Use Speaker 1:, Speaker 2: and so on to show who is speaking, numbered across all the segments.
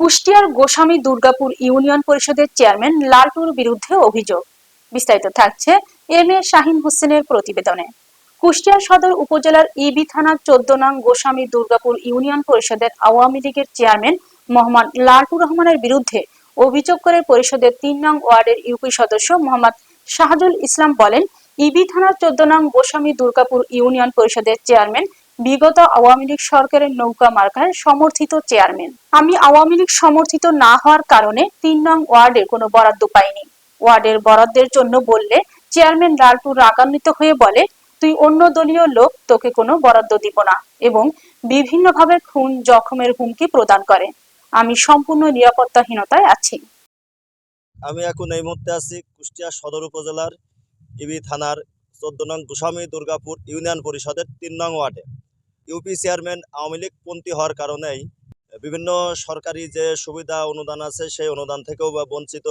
Speaker 1: কুষ্টিয়ার গোস্বামী দুর্গাপুর ইউনিয়ন পরিষদের চেয়ারম্যান লালটুর বিরুদ্ধে অভিযোগ। বিস্তারিত থাকছে এম এ শাহিন হোসেনের প্রতিবেদনে। কুষ্টিয়া সদর উপজেলার ইবি থানার চোদ্দ নং গোস্বামী দুর্গাপুর ইউনিয়ন পরিষদের আওয়ামী লীগের চেয়ারম্যান মোহাম্মদ লালটু রহমানের বিরুদ্ধে অভিযোগ করে পরিষদের তিন নং ওয়ার্ডের ইউপি সদস্য মোহাম্মদ শাহজুল ইসলাম বলেন, ইবি থানার চোদ্দ নং গোস্বামী দুর্গাপুর ইউনিয়ন পরিষদের চেয়ারম্যান বিগত আওয়ামী লীগ সরকারের নৌকা মার্কার সমর্থিত চেয়ারম্যান। আমি আওয়ামী লীগ সমর্থিত না হওয়ার কারণে তিন নং ওয়ার্ডে কোনো বরাদ্দ পাইনি। ওয়ার্ডের বরাদ্দের জন্য বললে চেয়ারম্যান লালটু রাগান্বিত হয়ে বলে, তুই অন্য দলীয় লোক, তোকে কোনো বরাদ্দ দিব না। এবং বিভিন্নভাবে খুন জখমের হুমকি প্রদান করে। আমি সম্পূর্ণ নিরাপত্তাহীনতায় আছি।
Speaker 2: আমি এখন এই মুহূর্তে আছি কুষ্টিয়া সদর উপজেলার ইবি থানার চোদ্দ নং গোস্বামী দুর্গাপুর ইউনিয়ন পরিষদের তিন নং ওয়ার্ডে। ইউপি চেয়ারম্যান আওয়ামী লীগ পন্থী হওয়ার কারণেই বিভিন্ন সরকারি যে সুবিধা অনুদান আছে, সেই অনুদান থেকেও বা বঞ্চিত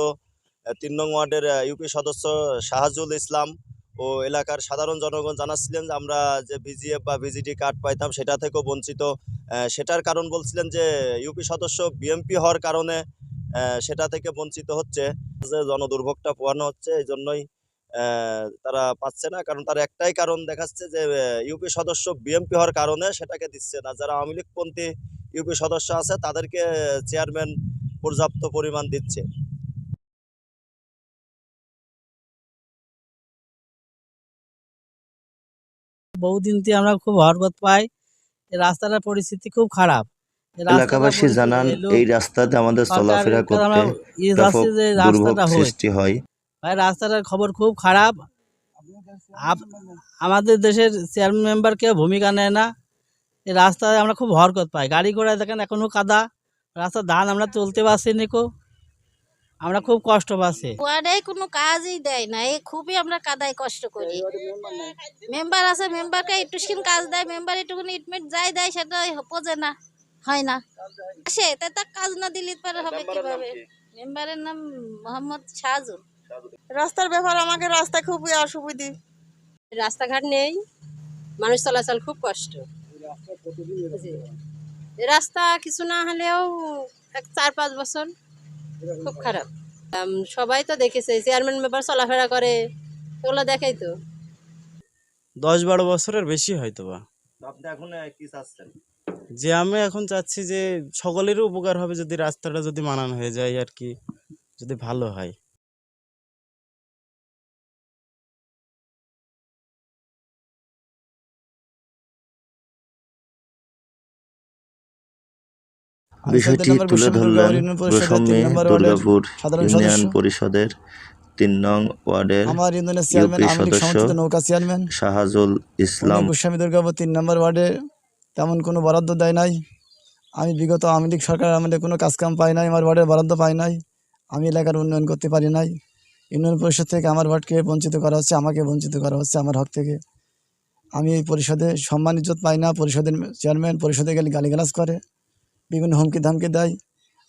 Speaker 2: তিন নং ওয়ার্ডের ইউপি সদস্য শাহাজুল ইসলাম ও এলাকার সাধারণ জনগণ জানাচ্ছিলেন যে আমরা যে ভিজিএফ বা ভিজিটি কার্ড পাইতাম সেটা থেকেও বঞ্চিত। সেটার কারণ বলছিলেন যে ইউপি সদস্য বিএমপি হওয়ার কারণে সেটা থেকে বঞ্চিত হচ্ছে, যে জনদুর্ভোগটা পোহানো হচ্ছে, এই জন্যই তারা পাচ্ছে না। কারণ তার একটাই কারণ দেখাচ্ছে যে ইউপি সদস্য বিএমপি হওয়ার কারণে সেটাকে দিচ্ছে না। যারা আওয়ামী লীগপন্থী ইউপি সদস্য আছে তাদেরকে চেয়ারম্যান পর্যাপ্ত পরিমাণ দিচ্ছে।
Speaker 3: বহুদিন থেকে আমরা খুব হরকত পাই এই রাস্তাটার পরিস্থিতি খুব খারাপ।
Speaker 4: এলাকাবাসী জানান এই রাস্তাতে আমাদের চলাফেরা করতে ব্যাপক দুর্ভোগ
Speaker 3: রাস্তাটা
Speaker 4: সৃষ্টি হয়।
Speaker 3: ভাই রাস্তাটার খবর খুব খারাপ। আপ- আমাদের দেশের চেয়ারম্যান মেম্বার কেউ ভূমিকা নেয় না। এই রাস্তায় আমরা খুব হরকত পাই। গাড়ি ঘোড়া দেখেন এখনও কাদা। রাস্তার ধান আমরা চলতে পারছি নিকো আমরা খুব কষ্ট পাচ্ছি।
Speaker 5: ওয়ার্ডে কোনো কাজই দেয় না। এই খুবই আমরা কাদায় কষ্ট করি। মেম্বার আছে মেম্বারকে একটুখানি কাজ দেয়। মেম্বার একটুখানি ইটমেট যাই দেয় সেটা বোঝে না হয় না। সে তাই তার কাজ না দিলে পরে হবে কীভাবে? মেম্বারের নাম মোহাম্মদ শাহজুল।
Speaker 6: রাস্তার ব্যাপার আমাকে রাস্তা খুবই অসুবিধে।
Speaker 7: রাস্তাঘাট নেই মানুষ চলাচল খুব কষ্ট। রাস্তা কিছু না হলেও এক চার পাঁচ বছর খুব খারাপ। সবাই তো দেখেছে চেয়ারম্যান ব্যাপার চলাফেরা করে ওগুলো দেখাই তো।
Speaker 8: দশ বারো বছরের বেশি হয়তো বা
Speaker 2: আপনি এখন কি চাচ্ছেন?
Speaker 8: যে আমি এখন চাচ্ছি যে সকলেরই উপকার হবে যদি রাস্তাটা যদি মানানো হয়ে যায় আর কি যদি ভালো হয়।
Speaker 4: বিষয়টি তুলে ধরলেন গোস্বামী দুর্গাপুর ইউনিয়ন পরিষদের তিন নং ওয়ার্ডের ইউপি সদস্য
Speaker 9: নৌকা চেয়ারম্যান।
Speaker 4: শাহাজুল ইসলাম।
Speaker 9: গোস্বামী দুর্গাপুর তিন নম্বর ওয়ার্ডে তেমন কোনো বরাদ্দ দেয় নাই। আমি বিগত আওয়ামী লীগ সরকার আমাদের কোনো কাজকাম পাই নাই আমার ওয়ার্ডের বরাদ্দ পাই নাই। আমি এলাকার উন্নয়ন করতে পারি নাই। ইউনিয়ন পরিষদ থেকে আমার ওয়ার্ডকে বঞ্চিত করা হচ্ছে আমাকে বঞ্চিত করা হচ্ছে আমার হক থেকে। আমি এই পরিষদে সম্মান ইজ্জত পাই না পরিষদের চেয়ারম্যান পরিষদে গেলে গালিগালাজ করে। বিভিন্ন হুমকি ধামকি দেয়।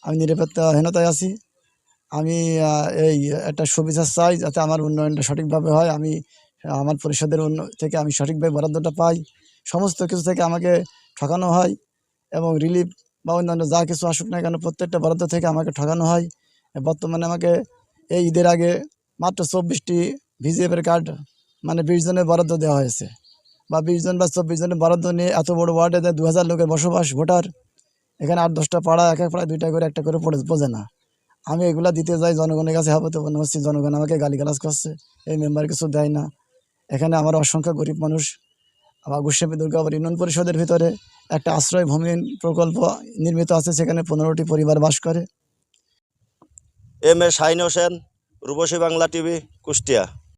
Speaker 9: আমি নিরাপত্তাহীনতায় আছি। আমি এই একটা সুবিধা চাই যাতে আমার উন্নয়নটা সঠিকভাবে হয়। আমি, আমার পরিষদের উন্ন, থেকে আমি সঠিকভাবে বরাদ্দটা পাই। সমস্ত কিছু থেকে আমাকে ঠকানো হয় এবং রিলিফ বা অন্যান্য যা কিছু আসুক না কেন প্রত্যেকটা বরাদ্দ থেকে আমাকে ঠকানো হয়। বর্তমানে আমাকে এই ঈদের আগে মাত্র চব্বিশটি ভিজিএফের কার্ড মানে বিশ জনের বরাদ্দ দেওয়া হয়েছে। বা বিশ জন বা চব্বিশ জনের বরাদ্দ নিয়ে এত বড় ওয়ার্ডে দু হাজার লোকের বসবাস, ভোটার এখানে আট দশটা পাড়া, এক এক পাড়ায় দুইটা করে, একটা করে পড়ে বোঝে না। আমি এগুলা দিতে যাই জনগণের কাছে হাবতে মনে হচ্ছে জনগণ আমাকে গালিগালাজ করছে, এই মেম্বার কিছু দেয় না। এখানে আমার অসংখ্য গরিব মানুষ, আবার গোস্বামী দুর্গাপুর ইউনিয়ন পরিষদের ভিতরে একটা আশ্রয় ভূমি প্রকল্প নির্মিত আছে, সেখানে পনেরোটি পরিবার বাস করে।
Speaker 2: M A Shahin Hossain, Rupashi Bangla TV, Kushtia.